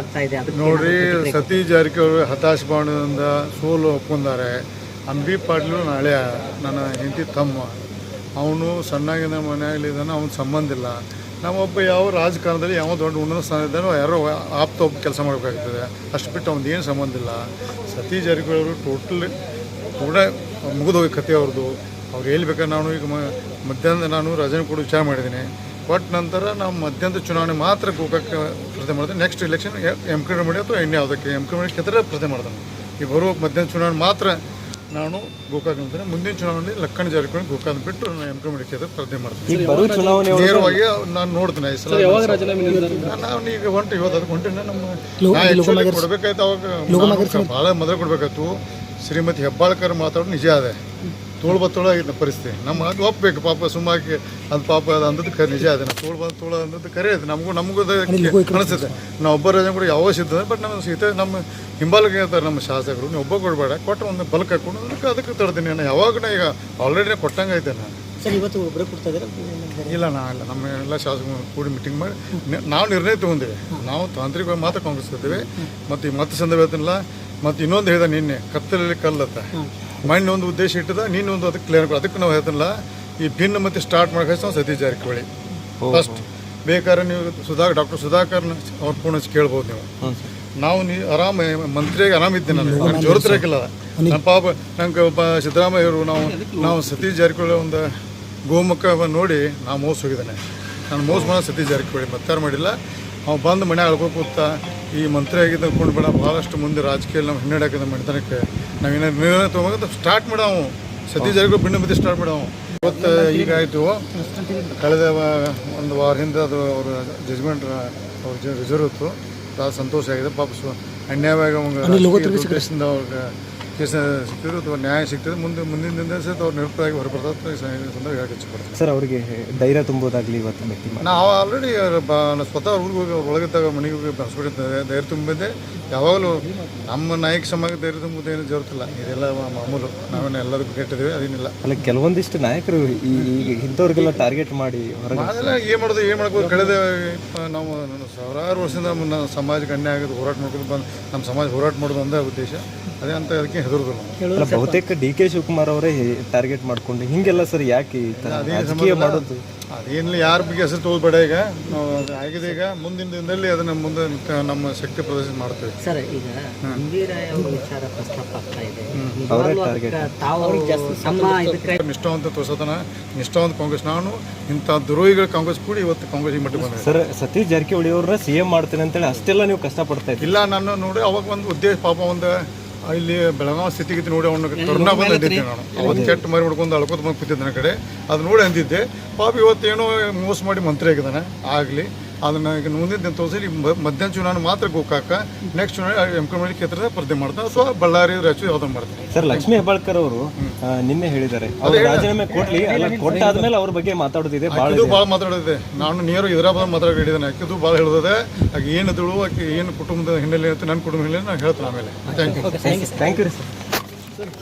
ಆಗ್ತಾ ಇದೆ ನೋಡ್ರಿ ಸತೀಶ್ ಜಾರಕಿಹೊಳಿ ಹತಾಶ ಬಾಣದಿಂದ ಸೋಲು ಒಪ್ಕೊಂಡಾರೆ. ಅಂಬಿ ಪಾಟೀಲು ನಾಳೆ ನನ್ನ ಹೆಂಡತಿ ತಮ್ಮ. ಅವನು ಸಣ್ಣಾಗಿನ ಮನೆಯಾಗಲಿದ್ದಾನೆ ಅವನ ಸಂಬಂಧ ಇಲ್ಲ. ನಮ್ಮೊಬ್ಬ ಯಾವ ರಾಜಕಾರಣದಲ್ಲಿ ಯಾವ ದೊಡ್ಡ ಉನ್ನತ ಸ್ಥಾನ ಇದ್ದಾನೋ ಯಾರೋ ಆಪ್ತ ಒಬ್ಬ ಕೆಲಸ ಮಾಡಬೇಕಾಗ್ತದೆ. ಅಷ್ಟು ಬಿಟ್ಟು ಅವ್ನದ್ದು ಏನು ಸಂಬಂಧ ಇಲ್ಲ. ಸತಿ ಜಾರಕಿಹೊಳಿ ಅವರು ಟೋಟಲ್ ಕೂಡ ಮುಗಿದೋಗಿ ಕತೆ ಅವ್ರದ್ದು ಅವ್ರು ಹೇಳ್ಬೇಕಾದ್ರೆ ಬೇಕಾದ್ರೆ ನಾನು ಈಗ ಮಧ್ಯಾಹ್ನ ನಾನು ರಜೆ ಕೂಡ ವಿಚಾರ ಮಾಡಿದ್ದೀನಿ. ಕೊಟ್ಟ ನಂತರ ನಾವು ಮಧ್ಯಂತ ಚುನಾವಣೆ ಮಾತ್ರ ಗೋಕಾಕ್ ಸ್ಪರ್ಧೆ ಮಾಡಿದೆ ನೆಕ್ಸ್ಟ್ ಇಲೆಕ್ಷನ್ ಎಂ ಕೆ ಮಾಡಿ ಅಥವಾ ಇನ್ನು ಯಾವುದಕ್ಕೆ? ಎಂ ಕೆ ಮಾಡಿ ಕ್ಷೇತ್ರ ಸ್ಪರ್ಧೆ ಮಾಡ್ತಾನೆ. ಈ ಬರುವ ಮಧ್ಯಾಹ್ನ ಚುನಾವಣೆ ಮಾತ್ರ ನಾನು ಗೋಕಾಕ್ ಅಂತಾನೆ. ಮುಂದಿನ ಚುನಾವಣೆ ಲಕ್ಕಣ ಜಾರಿಕೊಂಡು ಗೋಕಾಕ್ ಬಿಟ್ಟು ನಾನು ಎಂ ಕೆ ಮಾಡಿ ಕ್ಷೇತ್ರ ಸ್ಪರ್ಧೆ ಮಾಡ್ತೀನಿ. ನೇರವಾಗಿ ನಾನು ನೋಡ್ತೀನಿ ಈ ಸಲ. ನಾನು ಈಗ ಹೊಂಟು ಇವತ್ತು ಅದಕ್ಕೆ ಹೊಂಟಿನ ನಮ್ಮ ಕೊಡ್ಬೇಕಾಯ್ತು ಅವಾಗ. ಭಾಳ ಮೊದಲು ಕೊಡಬೇಕಾಯ್ತು. ಶ್ರೀಮತಿ ಹೆಬ್ಬಾಳ್ಕರ್ ಮಾತಾಡೋದು ನಿಜ ಅದೇ. ತೋಳು ತೋಳ ಆಗಿತ್ತು ಪರಿಸ್ಥಿತಿ ನಮ್ಮ ಅದು ಒಪ್ಪಬೇಕು ಪಾಪ ಸುಮ್ಮಾಕಿ ಅದು ಪಾಪ ಅದು ಅಂದದ್ದು ಕರೆ ನಿಜ ಅದನ್ನು ತೋಳು ಬಂದು ತೋಳು ಅಂದದ್ದು ಕರೆ ಅದು. ನಮಗೂ ನಮಗೂ ಅನಿಸುತ್ತೆ. ನಾವು ಒಬ್ಬ ರಜೆ ಕೂಡ ಯಾವ ಸಿದ್ಧ ಬಟ್ ನಮ್ಮ ಸೀತೆ ನಮ್ಮ ಹಿಂಬಾಲಕ್ಕೆ ಹೇಳ್ತಾರೆ ನಮ್ಮ ಶಾಸಕರು. ನೀವು ಒಬ್ಬ ಕೊಡಬೇಡ ಕೊಟ್ಟು ಒಂದು ಬಲಕ್ಕೆ ಹಾಕೊಂಡು ಅದಕ್ಕೆ ಅದಕ್ಕೆ ತರ್ತೀನಿ. ನಾನು ಯಾವಾಗ ಈಗ ಆಲ್ರೆಡಿ ಕೊಟ್ಟಂಗೆ ಐತೆ ನಾನು. ಸರ್ ಇವತ್ತು ಒಬ್ಬರೇ ಕೊಡ್ತಾ ಇಲ್ಲ ನಾ ಇಲ್ಲ. ನಮ್ಮ ಎಲ್ಲ ಶಾಸಕರು ಕೂಡಿ ಮೀಟಿಂಗ್ ಮಾಡಿ ನಾವು ನಿರ್ಣಯ ತೊಗೊಂಡಿವಿ. ನಾವು ತಾಂತ್ರಿಕವಾಗಿ ಮಾತ್ರ ಕಾಂಗ್ರೆಸ್ ಮತ್ತು ಈ ಮತ್ತೆ ಸಂದರ್ಭ ಹೇಳ್ತೀನಿಲ್ಲ ಮತ್ತು ಇನ್ನೊಂದು ಹೇಳಿದ ನಿನ್ನೆ ಕತ್ತಲಲ್ಲಿ ಕಲ್ಲತ್ತ. ಮಣ್ಣು ಒಂದು ಉದ್ದೇಶ ಇಟ್ಟದ ನೀನು ಒಂದು ಅದಕ್ಕೆ ಕ್ಲಿಯರ್ ಅದಕ್ಕೆ ನಾವು ಹೇಳ್ತಿಲ್ಲ ಈ ಭಿನ್ನ ಮತ್ತೆ ಸ್ಟಾರ್ಟ್ ಮಾಡಕ್ಕೆ ನಾವು ಸತೀಶ್ ಜಾರಕಿಹೊಳಿ. ಫಸ್ಟ್ ಬೇಕಾದ್ರೆ ನೀವು ಸುಧಾ ಡಾಕ್ಟರ್ ಸುಧಾಕರ್ನ ಅವ್ರ ಫೋನ್ ಹಚ್ಚಿ ಕೇಳ್ಬೋದು ನೀವು. ನಾವು ನೀ ಆರಾಮ ಮಂತ್ರಿಯಾಗಿ ಆರಾಮಿದ್ದೆ ನಾನು. ನಾನು ಜೋರತಿರಕಿಲ್ಲ ನಮ್ಮ ಪಾಪ ನಂಗೆ ಒಬ್ಬ ಸಿದ್ದರಾಮಯ್ಯ ಅವರು ನಾವು ನಾವು ಸತೀಶ್ ಜಾರಕಿಹೊಳಿ ಒಂದು ಗೋಮುಖ ನೋಡಿ ನಾವು ಮೋಸ ಹೋಗಿದ್ದಾನೆ. ನಾನು ಮೋಸ ಮಾಡೋ ಸತೀಶ್ ಜಾರಕಿಹೊಳಿ ಮತ್ತಾರು ಮಾಡಿಲ್ಲ. ಅವ ಬಂದು ಮನೆ ಅಳ್ಕೊ ಕೂತ ಈ ಮಂತ್ರಿ ಆಗಿದ್ದ ಬೇಡ ಭಾಳಷ್ಟು ಮುಂದೆ ರಾಜಕೀಯ ನಾವು ಹಿನ್ನಡೆ ಹಾಕಿದ ನಾವು ನಾವೇನಾದ್ರು ನಿರ್ಣಯ ತೊಗೊಂಡು ಸ್ಟಾರ್ಟ್ ಮಾಡವು. ಸತೀಶ್ ಜರಿಗೂ ಭಿನ್ನ ಬಿದ್ದು ಸ್ಟಾರ್ಟ್ ಮಾಡವು. ಇವತ್ತು ಈಗಾಯಿತು ಕಳೆದ ಒಂದು ವಾರ ಹಿಂದೆ ಅದು ಅವ್ರ ಜಜ್ಮೆಂಟ್ ಅವ್ರ ರಿಸರ್ವ್ ಇತ್ತು. ಭಾಳ ಸಂತೋಷ ಆಗಿದೆ. ಪಾಪ ಅನ್ಯಾಯವಾಗಿ ಅವ್ರಿಗೆ ಕೇಸ ಸಿಗ್ತದೆ ಅಥವಾ ನ್ಯಾಯ ಸಿಗ್ತದೆ. ಮುಂದೆ ಮುಂದಿನ ದಿನ ಸಹಿತ ಅವ್ರು ನಿರೂಪರಾಗಿ ಹೊರಬರ್ತದೆ ಸಂದರ್ಭ ಹೇಳಕ್ಕೆ ಇಚ್ಛಪಡ್ತೀನಿ ಸರ್ ಅವರಿಗೆ ಧೈರ್ಯ ತುಂಬೋದಾಗ್ಲಿ ಇವತ್ತು ಭೇಟಿ ನಾವು ಆಲ್ರೆಡಿ ಸ್ವತಃ ಊರಿಗೆ ಹೋಗಿ ಒಳಗಿದ್ದಾಗ ಮನೆಗೆ ಹೋಗಿ ಹಾಸ್ಪಿಟಲ್ ಧೈರ್ಯ ತುಂಬಿದೆ. ಯಾವಾಗಲೂ ನಮ್ಮ ನಾಯಕ ಸಮಾಜ ಧೈರ್ಯ ತುಂಬುದೇನು ಏನು ಜರುತ್ತಿಲ್ಲ ಇದೆಲ್ಲ ಮಾಮೂಲು. ನಾವೇನು ಎಲ್ಲರಿಗೂ ಕೆಟ್ಟಿದ್ದೀವಿ ಅದೇನಿಲ್ಲ. ಅಲ್ಲ ಕೆಲವೊಂದಿಷ್ಟು ನಾಯಕರು ಈ ಈಗ ಇಂಥವ್ರಿಗೆಲ್ಲ ಟಾರ್ಗೆಟ್ ಮಾಡಿ ಹೊರಗೆ ಅದೆಲ್ಲ ಏನು ಮಾಡೋದು ಏನು ಮಾಡ್ಬೋದು ಕಳೆದ ನಾವು ಸಾವಿರಾರು ವರ್ಷದಿಂದ ನಮ್ಮ ಸಮಾಜಕ್ಕೆ ಅನ್ಯಾಯ ಆಗೋದು ಹೋರಾಟ ಮಾಡ್ಕೊಂಡು ಬಂದು ನಮ್ಮ ಸಮಾಜ ಹೋರಾಟ ಮಾಡೋದು ಒಂದೇ ಉದ್ದೇಶ. ಅದೇ ಅಂತ ಅದಕ್ಕೆ ಅಲ್ಲ ಬಹುತೇಕ ಡಿ ಕೆ ಶಿವಕುಮಾರ್ ಅವರೇ ಟಾರ್ಗೆಟ್ ಮಾಡ್ಕೊಂಡು ಹಿಂಗೆಲ್ಲ ಸರ್ ಯಾಕೆ ಈ ಥರ ರಾಜಕೀಯ ಮಾಡೋದು? ಅದೇನಿಲ್ಲ ಯಾರ ಬಗ್ಗೆ ಹೆಸರು ತೋಲ್ಬೇಡ ಈಗ. ನಾವು ಅದು ಆಗಿದೆ ಈಗ. ಮುಂದಿನ ದಿನದಲ್ಲಿ ಅದನ್ನ ಮುಂದೆ ನಮ್ಮ ಶಕ್ತಿ ಪ್ರದರ್ಶನ ಮಾಡ್ತೇವೆ. ಸರ್ ಈಗ ಅವರ ವಿಚಾರ ಪ್ರಸ್ತಾಪ ಆಗ್ತಾ ಇದೆ ನಿಜವಾಗ್ಲೂ ಅದಕ್ಕೆ ತಾವು ನಮ್ಮ ಇದಕ್ಕೆ ನಿಷ್ಠಾವಂತ ತೋರ್ಸತನ ನಿಷ್ಠಾವಂತ ಕಾಂಗ್ರೆಸ್ ನಾನು ಇಂಥ ದ್ರೋಹಿಗಳ ಕಾಂಗ್ರೆಸ್ ಕೂಡಿ ಇವತ್ತು ಕಾಂಗ್ರೆಸ್ ಈ ಮಟ್ಟಿಗೆ ಬಂದಿದೆ. ಸರ್ ಸತೀಶ್ ಜಾರಕಿಹೊಳಿ ಅವ್ರನ್ನ ಸಿ ಎಂ ಮಾಡ್ತೇನೆ ಅಂತೇಳಿ ಅಷ್ಟೆಲ್ಲ ನೀವು ಕಷ್ಟಪಡ್ತಾ ಇದ್ದೀರಿ? ಇಲ್ಲ ನಾನು ನೋಡಿ ಅವಾಗ ಒಂದು ಉದ್ದೇಶ ಪಾಪ ಒಂದು ಇಲ್ಲಿ ಬೆಳಗಾವಿ ಸ್ಥಿತಿಗತಿ ನೋಡಿ ಅವನು ತೊರ್ನಾ ಬಂದು ಅಂದಿದ್ದೆ ನಾನು. ಅವತ್ತು ಕೆಟ್ಟ ಮರಿ ಮಾಡ್ಕೊಂಡು ಅಳ್ಕೊತ ಬಂದು ಕೂತಿದ್ದೆ ನನ್ನ ಕಡೆ. ಅದು ನೋಡಿ ಅಂದಿದ್ದೆ. ಪಾಪ ಇವತ್ತೇನೋ ಮೋಸ ಮಾಡಿ ಮಂತ್ರಿ ಆಗಿದ್ದಾನೆ. ಆಗಲಿ. ಅದನ್ನ ಈಗ ಮುಂದಿನ ದಿನ ತೋರಿಸಿ ಮಧ್ಯಾಹ್ನ ಚುನಾವಣೆ ಮಾತ್ರ ಗೋಕಾಕ. ನೆಕ್ಸ್ಟ್ ಚುನಾವಣೆ ಎಂ ಕ್ಷೇತ್ರದ ಸ್ಪರ್ಧೆ ಮಾಡ್ತಾನೆ. ಅಥವಾ ಬಳ್ಳಾರಿ ರಾಯಚೂರು ಯಾವುದನ್ನು ಮಾಡ್ತಾರೆ ಸರ್ ಲಕ್ಷ್ಮೀ ಹೆಬ್ಬಾಳ್ಕರ್ ಅವರು ನಿನ್ನೆ ಹೇಳಿದ್ದಾರೆ. ಅವ್ರು ರಾಜೀನಾಮೆ ಕೊಟ್ಲಿ ಅಲ್ಲ ಕೊಟ್ಟಾದ್ಮೇಲೆ ಅವ್ರ ಬಗ್ಗೆ ಮಾತಾಡೋದಿದೆ ಭಾಳ ಇದು ಭಾಳ ಮಾತಾಡಿದೆ. ನಾನು ನೇರ ಹೈದರಾಬಾದ್ ಮಾತಾಡಿ ಹೇಳಿದ್ದೇನೆ. ಅಕ್ಕಿದು ಭಾಳ ಹೇಳಿದೆ ಆಕೆ ಏನು ತಿಳು ಆಕೆ ಏನು ಕುಟುಂಬದ ಹಿನ್ನೆಲೆ ಅಂತ ನನ್ನ ಕುಟುಂಬ ಹಿನ್ನೆಲೆ ನಾನು ಹೇಳ್ತೇನೆ ಆಮೇಲೆ. ಥ್ಯಾಂಕ್ ಯು ಥ್ಯಾಂಕ್ ಯು ರೀ ಸರ್